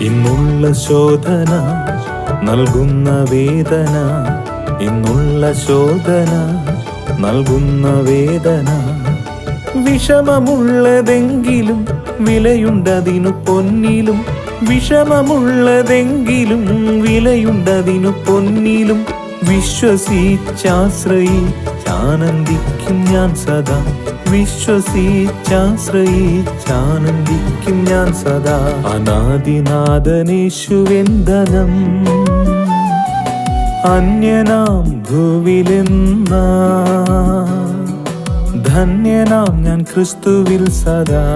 ഇന്നുള്ള ശോധന നൽകുന്ന വേദന. ഇന്നുള്ള ശോധന നൽകുന്ന വേദന. വിഷമമുള്ളതെങ്കിലും വിലയുണ്ടതിനു പൊന്നിലും. വിഷമമുള്ളതെങ്കിലും വിലയുണ്ടതിനു പൊന്നിലും. വിശ്വസിച്ചാശ്രയിച്ചാനന്ദിക്കും ഞാൻ സദാ. വിശ്വസിച്ചാശ്രയിച്ചാനന്ദിക്കും ഞാൻ സദാ. അനാദിനാഥനേശുവെന്തനം അന്യനാം ഭൂവിലെന്ന ധന്യനാം ഞാൻ ക്രിസ്തുവിൽ സദാ.